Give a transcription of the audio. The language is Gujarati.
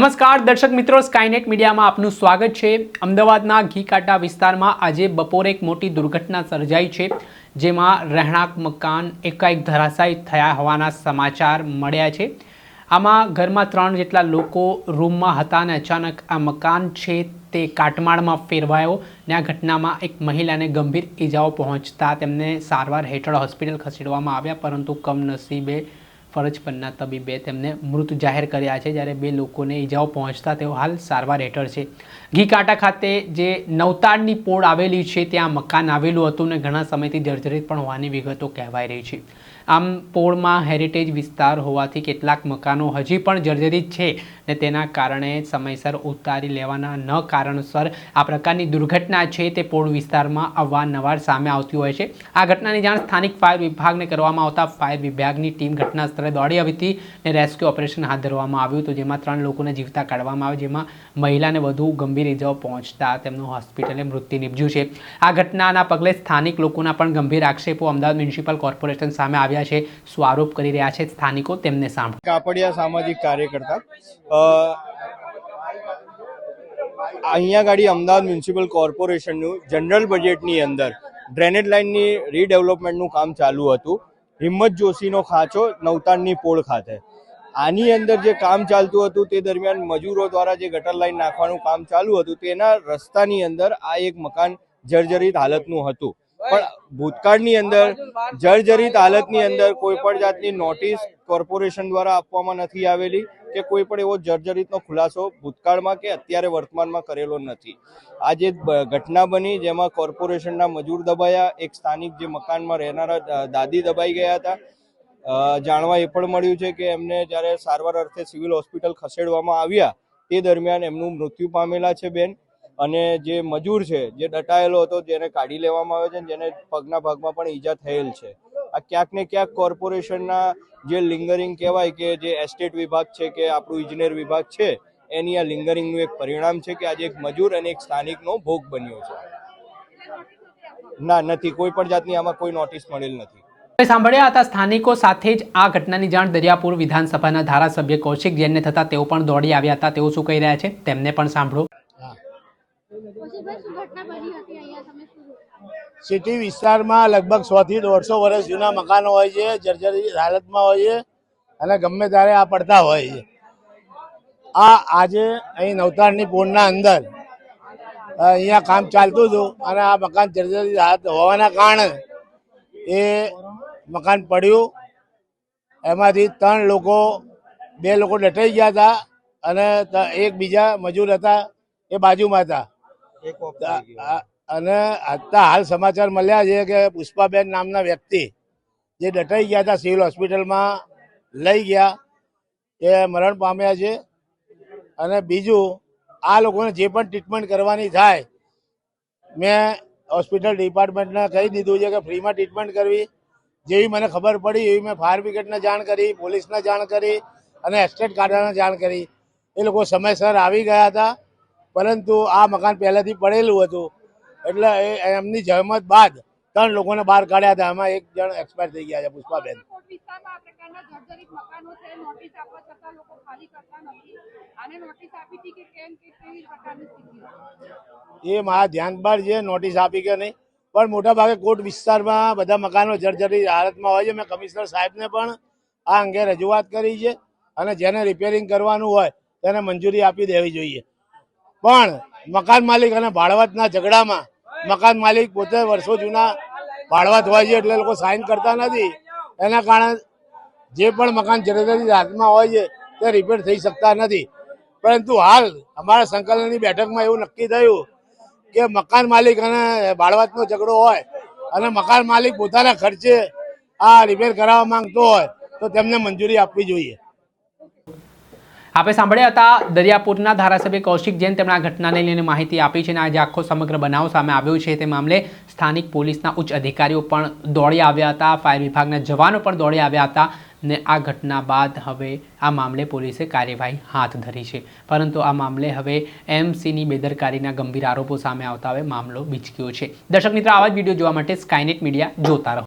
નમસ્કાર, દર્શક મિત્રો સ્કાયનેટ મીડિયામાં આપનું સ્વાગત છે. અમદાવાદના ઘીકાટા વિસ્તારમાં આજે બપોરે એક મોટી દુર્ઘટના સર્જાઈ છે, જેમાં રહેણાંક મકાન એકાએક ધરાશાયી થયા હોવાના સમાચાર મળ્યા છે. આમાં ઘરમાં ત્રણ જેટલા લોકો રૂમમાં હતા અને અચાનક આ મકાન છે તે કાટમાળમાં ફેરવાયો ને આ ઘટનામાં એક મહિલાને ગંભીર ઈજાઓ પહોંચતા તેમને સારવાર હેઠળ હોસ્પિટલ ખસેડવામાં આવ્યા, પરંતુ કમનસીબે ફરજ પરના તબીબે તેમને મૃત જાહેર કર્યા છે. જ્યારે બે લોકોને ઈજાઓ પહોંચતા તેઓ હાલ સારવાર હેઠળ છે. ઘીકાંટા ખાતે જે નવતાડની પોળ આવેલી છે, ત્યાં મકાન આવેલું હતું ને ઘણા સમયથી જર્જરિત પણ હોવાની વિગતો કહેવાઈ રહી છે. આમ પોળમાં હેરિટેજ વિસ્તાર હોવાથી કેટલાક મકાનો હજી પણ જર્જરિત છે ને તેના કારણે સમયસર ઉતારી લેવાના ન કારણસર આ પ્રકારની દુર્ઘટના છે તે પોળ વિસ્તારમાં અવારનવાર સામે આવતી હોય છે. આ ઘટનાની જાણ સ્થાનિક ફાયર વિભાગને કરવામાં આવતા ફાયર વિભાગની ટીમ ઘટના સ્થળે દોડી આવી હતી ને રેસ્ક્યુ ઓપરેશન હાથ ધરવામાં આવ્યું હતું, જેમાં ત્રણ લોકોને જીવતા કાઢવામાં આવે જેમાં મહિલાને વધુ ગંભીર ઇજાઓ પહોંચતા તેમનું હોસ્પિટલે મૃત્યુ નિપજ્યું છે. આ ઘટનાના પગલે સ્થાનિક લોકોના પણ ગંભીર આક્ષેપો અમદાવાદ મ્યુનિસિપલ કોર્પોરેશન સામે આવ્યા છે. સ્વરૂપ કરી રહ્યા છે સ્થાનિકો તેમને સાંભળો કાપડિયા સામાજિક કાર્યકર્તા અહીંયા ગાડી અમદાવાદ મ્યુનિસિપલ કોર્પોરેશનનું જનરલ બજેટની અંદર ડ્રેનેજ લાઇનની રીડેવલપમેન્ટનું કામ ચાલુ હતું. હિંમત જોશીનો ખાંચો નવતાણની પોળ ખાતે. આની અંદર જે કામ ચાલતું હતું તે દરમિયાન મજૂરો દ્વારા જે ગટર લાઈન નાખવાનું કામ ચાલુ હતું તેના રસ્તાની અંદર આ એક મકાન જર્જરિત હાલતનું હતું. પણ ભૂતકાળની અંદર જર્જરિત હાલતની અંદર કોઈ પણ જાતની નોટિસ કોર્પોરેશન દ્વારા આપવામાં નથી આવેલી. કે કોઈ પણ એવો જર્જરિતનો ખુલાસો ભૂતકાળમાં કે અત્યારે વર્તમાનમાં કરેલો નથી. આ જે ઘટના બની જેમાં કોર્પોરેશનના મજૂર દબાયા, એક સ્થાનિક જે મકાનમાં રહેનારા દાદી દબાઈ ગયા હતા. જાણવા એ પણ મળ્યું છે કે એમને જ્યારે સારવાર અર્થે સિવિલ હોસ્પિટલ ખસેડવામાં આવ્યા, તે દરમિયાન એમનું મૃત્યુ પામેલા છે બેન. અને જે મજૂર છે, જે દટાયેલો હતો, જેને કાઢી લેવામાં આવ્યો છે જેને પગના ભાગમાં પણ ઈજા થયેલ છે. આ ક્યાંક ને ક્યાંક કોર્પોરેશનના જે લિંગરિંગ કહેવાય કે જે એસ્ટેટ વિભાગ છે કે આપણું ઇજનેર વિભાગ છે એની આ લિંગરિંગનું એક પરિણામ છે કે આજે એક મજૂર અને એક સ્થાનિકનો ભોગ બન્યો છે. ના નથી. કોઈ પણ જાતની આમાં કોઈ નોટિસ મળેલ નથી. સાંભળ્યા હતા સ્થાનિકો સાથે જ આ ઘટનાની જાણ દરિયાપુર વિધાનસભાના ધારાસભ્ય કૌશિક જૈનને થતા તેઓ પણ દોડી આવ્યા હતા. તેઓ શું કહી રહ્યા છે? તેમને પણ સાંભળો. સિટી વિસ્તારમાં લગભગ સોથી દોઢસો વર્ષ જૂના મકાનો હોય છે જર્જરિત હાલતમાં હોય છે અને ગમે ત્યારે આ પડતા હોય છે. આ આજે અહીં નવતારની પોળના અંદર અહીંયા કામ ચાલતું હતું અને આ મકાન જર્જરિત હાલત હોવાના કારણે એ મકાન પડ્યું. એમાંથી ત્રણ લોકો બે લોકો ડટાઈ ગયા હતા અને એક બીજા મજૂર હતા એ બાજુમાં હતા. અને અત્યારે હાલ સમાચાર મળ્યા છે કે પુષ્પાબેન નામના વ્યક્તિ જે દટાઈ ગયા હતા સિવિલ હોસ્પિટલમાં, લઈ ગયા. એ મરણ પામ્યા છે. અને બીજું, આ લોકોને જે પણ ટ્રીટમેન્ટ કરવાની થાય, મેં હોસ્પિટલ ડિપાર્ટમેન્ટને કહી દીધું છે કે ફ્રીમાં ટ્રીટમેન્ટ કરવી. જેવી મને ખબર પડી, એવી મેં ફાયર બ્રિગેડને જાણ કરી, પોલીસને જાણ કરી અને એસ્ટેટ કાર્ડને જાણ કરી. એ લોકો સમયસર આવી ગયા હતા. પરંતુ આ મકાન પહેલેથી પડેલું હતું. એટલે એ એમની જહેમત બાદ ત્રણ લોકોને બહાર કાઢ્યા હતા. એમાં એક જણ એક્સપાયર થઈ ગયા છે પુષ્પાબેન. એ મારા ધ્યાન બાર છે નોટિસ આપી કે નહીં. પણ મોટાભાગે કોટ વિસ્તારમાં બધા મકાનો જર્જરી હાલતમાં હોય છે. મેં કમિશનર સાહેબને પણ આ અંગે રજૂઆત કરી છે અને જેને રિપેરિંગ કરવાનું હોય તેને મંજૂરી આપી દેવી જોઈએ. પણ મકાન માલિક અને ભાડવતના ઝઘડામાં મકાન માલિક પોતે વર્ષો જૂના ભાડવત હોય છે એટલે લોકો સાઇન કરતા નથી. એના કારણે જે પણ મકાન જર્જરિત હાથમાં હોય છે, તે રિપેર થઈ શકતા નથી. પરંતુ હાલ અમારા સંકલનની બેઠકમાં એવું નક્કી થયું કે મકાન માલિક અને ભાડવતનો ઝઘડો હોય અને મકાન માલિક પોતાના ખર્ચે આ રિપેર કરાવવા માંગતો હોય, તો તેમને મંજૂરી આપવી જોઈએ. આપણે સાંભળ્યા હતા દરિયાપુરના ધારાસભ્ય કૌશિક જૈન તેમણે આ ઘટનાને લઈને માહિતી આપી છે અને આજે આખો સમગ્ર બનાવ સામે આવ્યો છે. તે મામલે સ્થાનિક પોલીસના ઉચ્ચ અધિકારીઓ પણ દોડી આવ્યા હતા, ફાયર વિભાગના જવાનો પણ દોડી આવ્યા હતા ને આ ઘટના બાદ હવે આ મામલે પોલીસે કાર્યવાહી હાથ ધરી છે. પરંતુ આ મામલે હવે એમસીની બેદરકારીના ગંભીર આરોપો સામે આવતા હવે મામલો બીચક્યો છે. દર્શક મિત્રો, આવા જ વીડિયો જોવા માટે સ્કાયનેટ મીડિયા જોતા રહો.